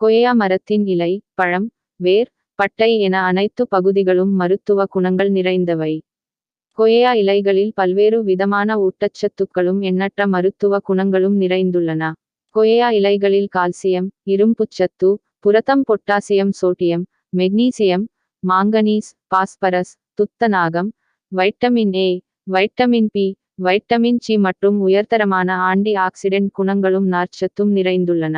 கொய்யா மரத்தின் இலை பழம் வேர் பட்டை என அனைத்து பகுதிகளும் மருத்துவ குணங்கள் நிறைந்தவை. கொய்யா இலைகளில் பல்வேறு விதமான ஊட்டச்சத்துக்களும் எண்ணற்ற மருத்துவ குணங்களும் நிறைந்துள்ளன. கொய்யா இலைகளில் கால்சியம் இரும்புச்சத்து புரதம் potassium sodium magnesium manganese phosphorus துத்தநாகம் vitamin A vitamin B vitamin C மற்றும் உயர்தரமான ஆன்டி ஆக்சிடென்ட் குணங்களும் நார்ச்சத்தும் நிறைந்துள்ளன.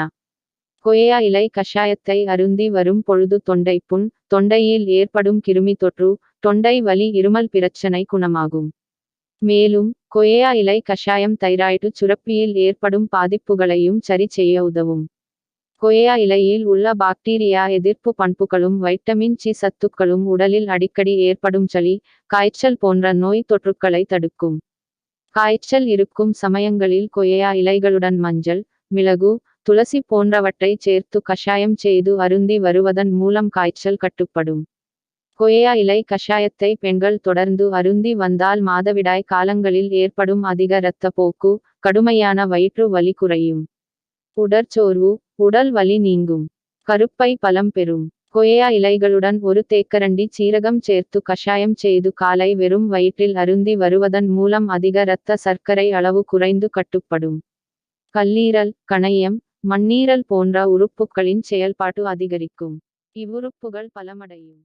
கொய்யா இலை கஷாயத்தை அருந்தி வரும் பொழுது தொண்டை புண் தொண்டையில் ஏற்படும் கிருமி தொற்று தொண்டை வலி இருமல் பிரச்சனை குணமாகும். மேலும் கொய்யா இலை கஷாயம் தைராய்டு சுரப்பியில் ஏற்படும் பாதிப்புகளையும் சரி செய்ய உதவும். கொய்யா இலையில் உள்ள பாக்டீரியா எதிர்ப்பு பண்புகளும் வைட்டமின் சி சத்துக்களும் உடலில் அடிக்கடி ஏற்படும் சளி காய்ச்சல் போன்ற நோய் தொற்றுக்களை தடுக்கும். காய்ச்சல் இருக்கும் சமயங்களில் கொய்யா இலைகளுடன் மஞ்சள் மிளகு துளசி போன்றவற்றை சேர்த்து கஷாயம் செய்து அருந்தி வருவதன் மூலம் காய்ச்சல் கட்டுப்படும். கொய்யா இலை கஷாயத்தை பெண்கள் தொடர்ந்து அருந்தி வந்தால் மாதவிடாய் காலங்களில் ஏற்படும் அதிக இரத்த போக்கு கடுமையான வயிற்று வலி குறையும். உடற்சோர்வு உடல் வலி நீங்கும். கருப்பை பலம் பெறும். கொய்யா இலைகளுடன் ஒரு தேக்கரண்டி சீரகம் சேர்த்து கஷாயம் செய்து காலை வெறும் வயிற்றில் அருந்தி வருவதன் மூலம் அதிக இரத்த சர்க்கரை அளவு குறைந்து கட்டுப்படும். கல்லீரல் கணையம் மண்ணீரல் போன்ற உறுப்புகளின் செயல்பாட்டு அதிகரிக்கும். இவ்வுறுப்புகள் பலமடையும்.